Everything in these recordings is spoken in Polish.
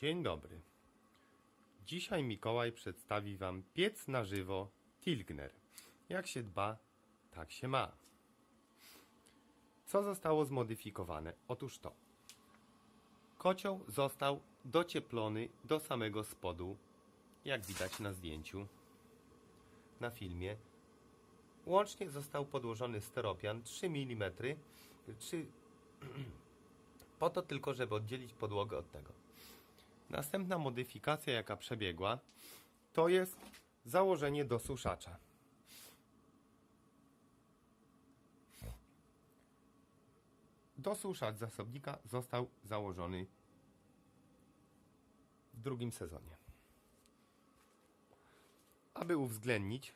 Dzień dobry. Dzisiaj Mikołaj przedstawi Wam piec na żywo Tilgner. Jak się dba, tak się ma. Co zostało zmodyfikowane? Otóż to. Kocioł został docieplony do samego spodu, jak widać na zdjęciu, na filmie. Łącznie został podłożony steropian 3 mm, 3, po to tylko, żeby oddzielić podłogę od tego. Następna modyfikacja, jaka przebiegła, to jest założenie dosuszacza. Dosuszacz zasobnika został założony w drugim sezonie. Aby uwzględnić,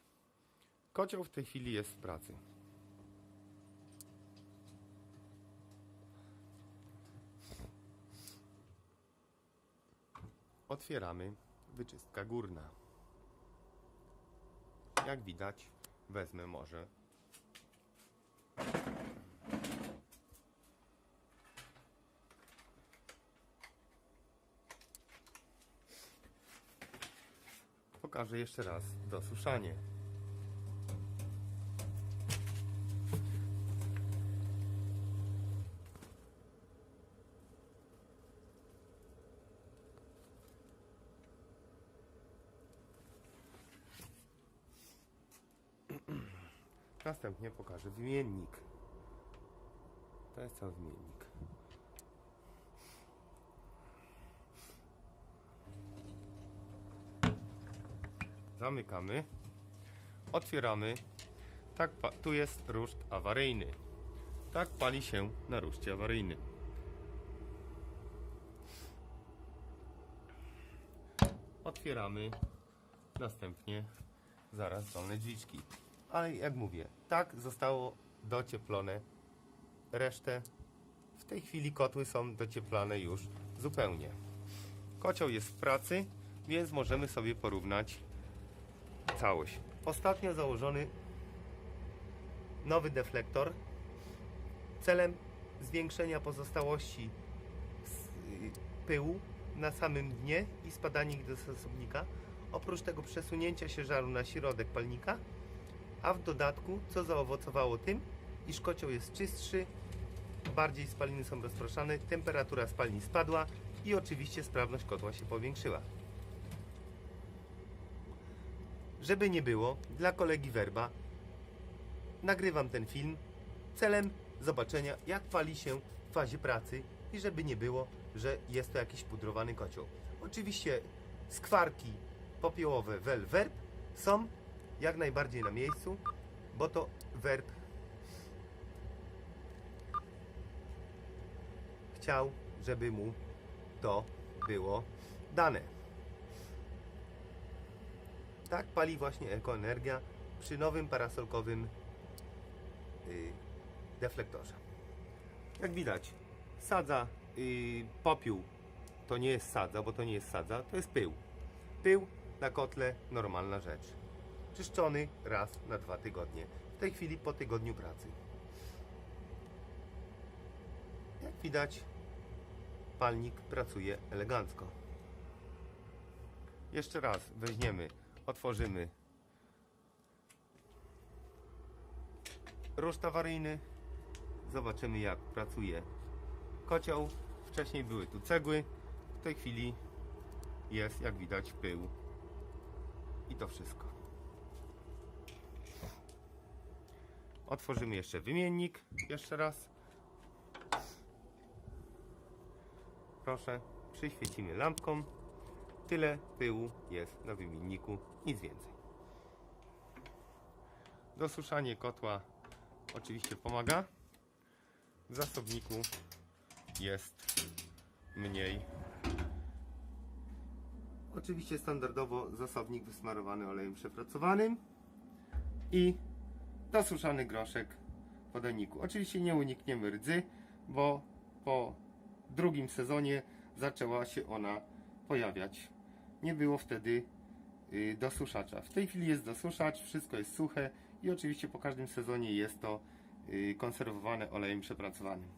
kocioł w tej chwili jest w pracy. Otwieramy wyczystka górna. Jak widać, wezmę może Pokażę jeszcze raz dosuszanie. Następnie pokażę wymiennik. To jest cały wymiennik. Zamykamy. Otwieramy. Tak, tu jest ruszt awaryjny. Tak pali się na ruszcie awaryjnym. Otwieramy. Następnie zaraz dolne drzwiczki. Ale jak mówię, tak zostało docieplone. Resztę w tej chwili kotły są docieplane już zupełnie. Kocioł jest w pracy, więc możemy sobie porównać całość. Ostatnio założony nowy deflektor celem zwiększenia pozostałości y, pyłu na samym dnie i spadania ich do zasobnika. Oprócz tego przesunięcia się żaru na środek palnika, a w dodatku, co zaowocowało tym, iż kocioł jest czystszy, bardziej spaliny są rozproszane, temperatura spalni spadła i oczywiście sprawność kotła się powiększyła. Żeby nie było, dla kolegi Werba nagrywam ten film celem zobaczenia, jak pali się w fazie pracy i żeby nie było, że jest to jakiś pudrowany kocioł. Oczywiście skwarki popiołowe Wel Werb są jak najbardziej na miejscu, bo to Werb chciał, żeby mu to było dane. Tak pali właśnie ekoenergia przy nowym parasolkowym y, deflektorze. Jak widać, sadza, y, popiół to nie jest sadza, bo to nie jest sadza, to jest pył. Pył na kotle normalna rzecz. Czyszczony raz na dwa tygodnie. W tej chwili po tygodniu pracy. Jak widać, palnik pracuje elegancko. Jeszcze raz weźmiemy, otworzymy ruszt awaryjny. Zobaczymy jak pracuje kocioł. Wcześniej były tu cegły. W tej chwili jest jak widać pył. I to wszystko. Otworzymy jeszcze wymiennik. Jeszcze raz. Proszę, przyświecimy lampką. Tyle pyłu jest na wymienniku, nic więcej. Dosuszanie kotła oczywiście pomaga. W zasobniku jest mniej. Oczywiście standardowo zasobnik wysmarowany olejem przepracowanym i dosuszany groszek w podajniku. Oczywiście nie unikniemy rdzy, bo po drugim sezonie zaczęła się ona pojawiać. Nie było wtedy y, dosuszacza. W tej chwili jest dosuszacz, wszystko jest suche i oczywiście po każdym sezonie jest to y, konserwowane olejem przepracowanym.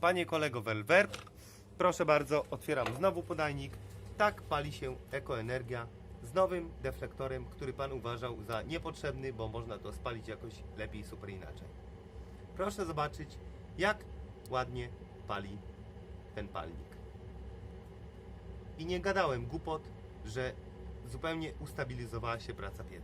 Panie kolego Welwer, proszę bardzo, otwieram znowu podajnik. Tak pali się ekoenergia z nowym deflektorem, który Pan uważał za niepotrzebny, bo można to spalić jakoś lepiej, super inaczej. Proszę zobaczyć, jak ładnie pali ten palnik. I nie gadałem głupot, że zupełnie ustabilizowała się praca pieca.